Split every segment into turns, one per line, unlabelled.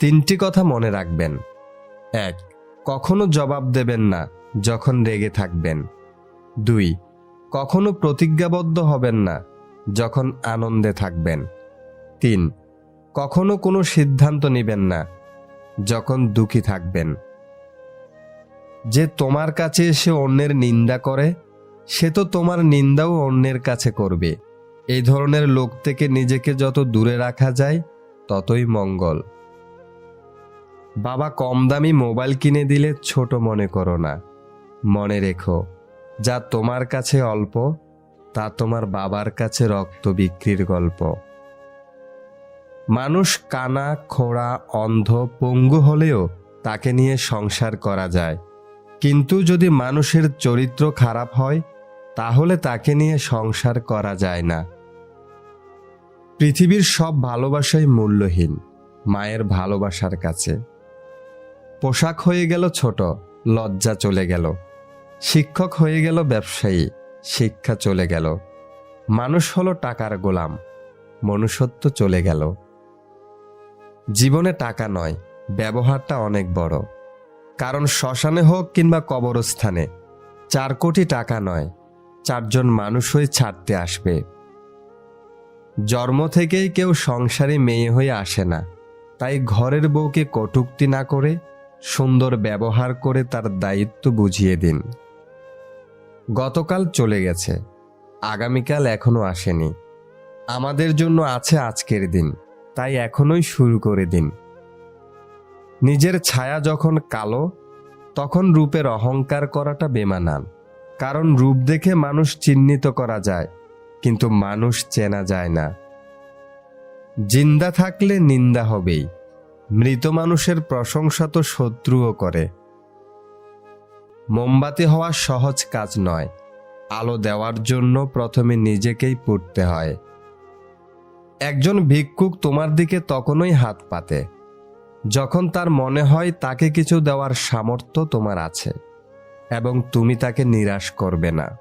তিনটি কথা মনে রাখবেন। এক, কখনো জবাব দেবেন না যখন রেগে থাকবেন। দুই, কখনো প্রতিজ্ঞাবদ্ধ হবেন না যখন আনন্দে থাকবেন। তিন, কখনো কোনো সিদ্ধান্ত নেবেন না যখন দুঃখী থাকবেন। যে তোমার কাছে এসে অন্যের নিন্দা করে, সে তো তোমার নিন্দাও অন্যের কাছে করবে। এই ধরনের লোক থেকে নিজেকে যত দূরে রাখা যায়, ততই মঙ্গল। বাবা কম দামি মোবাইল কিনে দিলে ছোট মনে করো না। মনে রেখো, যা তোমার কাছে অল্প, তা তোমার বাবার কাছে রক্ত বিক্রির গল্প। মানুষ কানা, খোড়া, অন্ধ, পঙ্গু হলেও তাকে নিয়ে সংসার করা যায়। কিন্তু যদি মানুষের চরিত্র খারাপ হয়, তাহলে তাকে নিয়ে সংসার করা যায় না। পৃথিবীর সব ভালোবাসাই মূল্যহীন, মায়ের ভালোবাসার কাছে। পোশাক হয়ে গেল ছোট, লজ্জা চলে গেল। শিক্ষক হয়ে গেল ব্যবসায়ী, শিক্ষা চলে গেল। মানুষ হলো টাকার গোলাম, মনুষ্যত্ব চলে গেল। জীবনে টাকা নয়, ব্যবহারটা অনেক বড়। কারণ শ্মশানে হোক কিংবা কবরস্থানে, চার কোটি টাকা নয়, চারজন মানুষ হয়ে ছাড়তে আসবে। জন্ম থেকেই কেউ সংসারে মেয়ে হয়ে আসে না, তাই ঘরের বউকে কটুক্তি না করে সুন্দর ব্যবহার করে তার দায়িত্ব বুঝিয়ে দিন। গতকাল চলে গেছে। আগামীকাল এখনও আসেনি। আমাদের জন্য আছে আজকের দিন, তাই এখনোই শুরু করে দিন। নিজের ছায়া যখন কালো, তখন রূপের অহংকার করাটা বেমানান। কারণ রূপ দেখে মানুষ চিহ্নিত করা যায়, কিন্তু মানুষ চেনা যায় না। জিন্দা থাকলে নিন্দা হবেই। মৃত মানুষের প্রশংসা তো শত্রুও করে। মোমবাতি হওয়া সহজ কাজ নয়। আলো দেওয়ার জন্য প্রথমে নিজেকেই পুড়তে হয়। একজন ভিক্ষুক তোমার দিকে তখনই হাত পাতে। যখন তার মনে হয় তাকে কিছু দেওয়ার সামর্থ্য তোমার আছে এবং তুমি তাকে নিরাশ করবে না।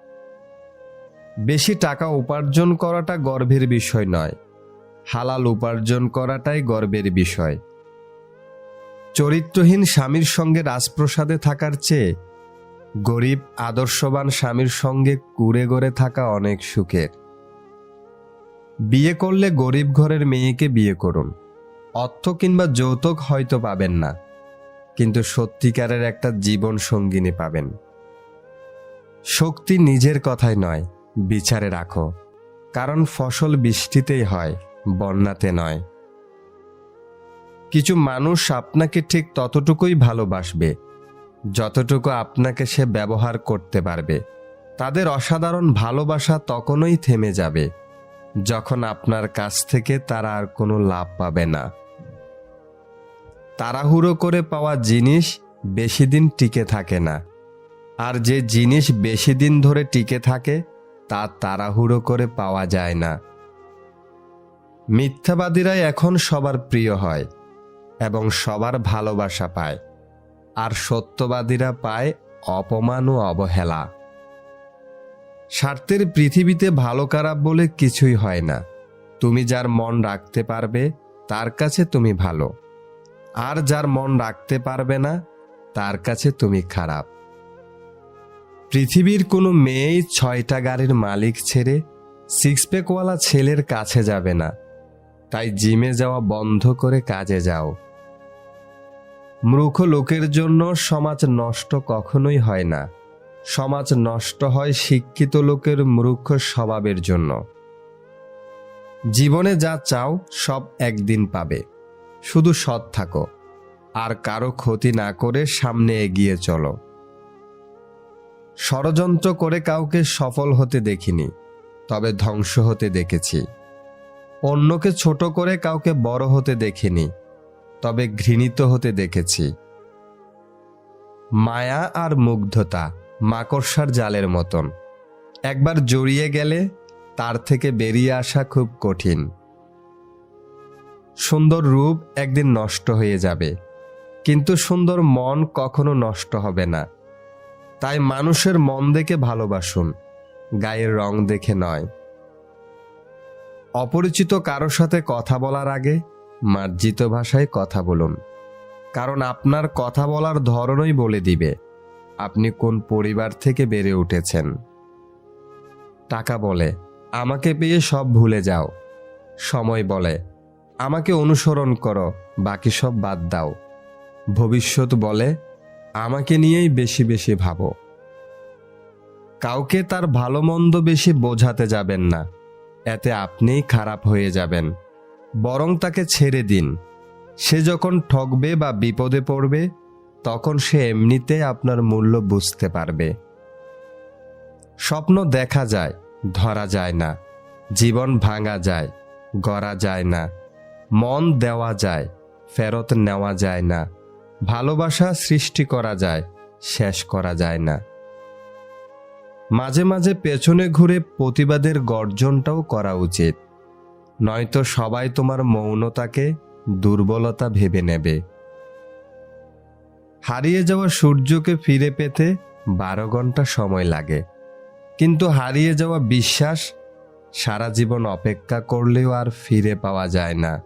বেশি টাকা উপার্জন করাটা গর্বের বিষয় নয়। হালাল উপার্জন করাটাই গর্বের বিষয়। চরিত্রহীন স্বামীর সঙ্গে রাজপ্রসাদে থাকার চেয়ে গরিব, আদর্শবান স্বামীর সঙ্গে কুড়ে গড়ে থাকা অনেক সুখের। বিয়ে করলে গরিব ঘরের মেয়েকে বিয়ে করুন। অর্থ কিংবা যৌতুক হয়তো পাবেন না, কিন্তু সত্যিকারের একটা জীবন সঙ্গিনী পাবেন। শক্তি নিজের কথাই নয়, বিচারে রাখো, কারণ ফসল বৃষ্টিতেই হয়, বন্যাতে নয়। কিছু মানুষ আপনাকে ঠিক ততটুকুই ভালোবাসবে, যতটুকু আপনাকে সে ব্যবহার করতে পারবে। তাদের অসাধারণ ভালোবাসা তখনই থেমে যাবে, যখন আপনার কাছ থেকে তারা আর কোনো লাভ পাবে না। তাড়াহুড়ো করে পাওয়া জিনিস বেশি দিন টিকে থাকে না, আর যে জিনিস বেশি দিন ধরে টিকে থাকে, তা তাড়াহুড়ো করে পাওয়া যায় না। মিথ্যাবাদীরাই এখন সবার প্রিয় হয়। এবং সবার ভালোবাসা পায়, আর সত্যবাদীরা পায় অপমান ও অবহেলা। স্বার্থের পৃথিবীতে ভালো খারাপ বলে কিছুই হয় না। তুমি যার মন রাখতে পারবে, তার কাছে তুমি ভালো। আর যার মন রাখতে পারবে না, তার কাছে তুমি খারাপ। পৃথিবীর কোনো মেয়েই ছয়টা গাড়ির মালিক ছেড়ে সিক্স প্যাকওয়ালা ছেলের কাছে যাবে না। তাই জিমে যাওয়া বন্ধ করে কাজে যাও। মূর্খ লোকের জন্য সমাজ নষ্ট কখনোই হয় না। সমাজ নষ্ট হয় শিক্ষিত লোকের মূর্খ স্বভাবের জন্য। জীবনে যা চাও, সব একদিন পাবে। শুধু সৎ থাকো। আর কারও ক্ষতি না করে সামনে এগিয়ে চলো। ষড়যন্ত্র করে কাউকে সফল হতে দেখিনি, তবে ধ্বংস হতে দেখেছি। অন্যকে ছোট করে কাউকে বড় হতে দেখিনি। তবে ঘৃণিত হতে দেখেছি। মায়া আর মুগ্ধতা মাকড়সার জালের মতন। একবার জড়িয়ে গেলে তার থেকে বেরিয়ে আসা খুব কঠিন। সুন্দর রূপ একদিন নষ্ট হয়ে যাবে, কিন্তু সুন্দর মন কখনো নষ্ট হবে না। তাই মানুষের মন দেখে ভালোবাসুন, গায়ের রং দেখে নয়। অপরিচিত কারোর সাথে কথা বলার আগে মার্জিত ভাষায় কথা বলুন। কারণ আপনার কথা বলার ধরনই বলে দিবে। আপনি কোন পরিবার থেকে বেড়ে উঠেছেন? টাকা বলে, আমাকে পেয়ে সব ভুলে যাও। সময় বলে, আমাকে অনুসরণ করো, বাকি সব বাদ দাও। ভবিষ্যৎ বলে, আমাকে নিয়েই বেশি বেশি ভাবো। কাউকে তার ভালো মন্দ বেশি বোঝাতে যাবেন না। এতে আপনিই খারাপ হয়ে যাবেন। বরং তাকে ছেড়ে দিন। সে যখন ঠকবে বা বিপদে পড়বে, তখন সে এমনিতে আপনার মূল্য বুঝতে পারবে। স্বপ্ন দেখা যায়, ধরা যায় না। জীবন ভাঙা যায়, গড়া যায় না। মন দেওয়া যায়, ফেরত নেওয়া যায় না। ভালোবাসা সৃষ্টি করা যায়, শেষ করা যায় না। মাঝে মাঝে পেছনে ঘুরে প্রতিবাদের গর্জনটাও করা উচিত। নয়তো সবাই তোমার মৌনতাকে, দুর্বলতা ভেবে নেবে। হারিয়ে যাওয়া সূর্যকে ফিরে পেতে বারো ঘণ্টা সময় লাগে। কিন্তু হারিয়ে যাওয়া বিশ্বাস, সারা জীবন অপেক্ষা করলেও আর ফিরে পাওয়া যায় না।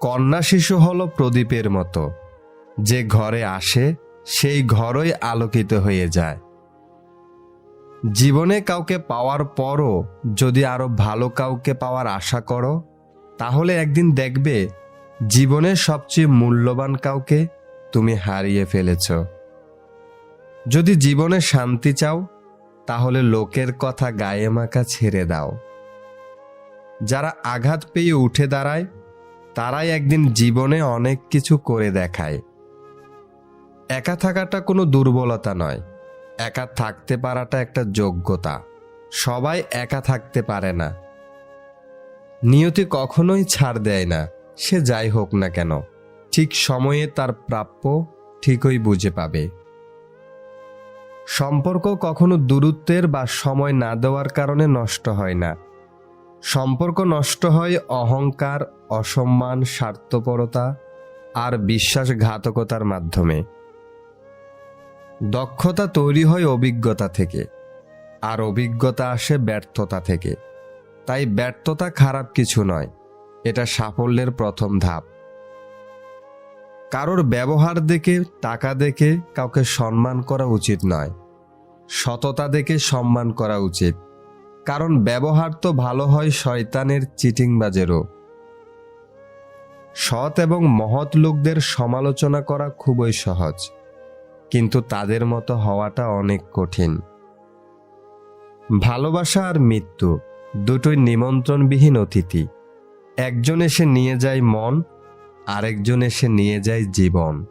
কন্যা শিশু হলো প্রদীপের মতো। যে ঘরে আসে, সেই ঘরই আলোকিত হয়ে যায়। জীবনে কাউকে পাওয়ার পরও যদি আরও ভালো কাউকে পাওয়ার আশা করো, তাহলে একদিন দেখবে জীবনের সবচেয়ে মূল্যবান কাউকে তুমি হারিয়ে ফেলেছ। যদি জীবনে শান্তি চাও, তাহলে লোকের কথা গায়ে মাখা ছেড়ে দাও। যারা আঘাত পেয়ে উঠে দাঁড়ায়, তারাই একদিন জীবনে অনেক কিছু করে দেখায়। একা থাকাটা কোনো দুর্বলতা নয়। একা থাকতে পারাটা একটা যোগ্যতা। সবাই একা থাকতে পারে না। নিয়তি কখনোই ছাড় দেয় না, সে যাই হোক না কেন। ঠিক সময়ে তার প্রাপ্য ঠিকই বুঝে পাবে। সম্পর্ক কখনো দূরত্বের বা সময় না দেওয়ার কারণে নষ্ট হয় না। সম্পর্ক নষ্ট হয় অহংকার, অসম্মান, স্বার্থপরতা আর বিশ্বাসঘাতকতার মাধ্যমে। দক্ষতা তৈরি হয় অভিজ্ঞতা থেকে, আর অভিজ্ঞতা আসে ব্যর্থতা থেকে। তাই ব্যর্থতা খারাপ কিছু নয়, এটা সাফল্যের প্রথম ধাপ। কারোর ব্যবহার দেখে, টাকা দেখে কাউকে সম্মান করা উচিত নয়, সততা দেখে সম্মান করা উচিত। কারণ ব্যবহার তো ভালো হয় শয়তানের চিটিংবাজেরও। সৎ এবং মহৎ লোকদের সমালোচনা করা খুবই সহজ। কিন্তু তাদের মতো হওয়াটা অনেক কঠিন। ভালোবাসা আর মৃত্যু দুটোই নিমন্ত্রণবিহীন অতিথি। একজন এসে নিয়ে যায় মন, আরেকজন এসে নিয়ে যায় জীবন।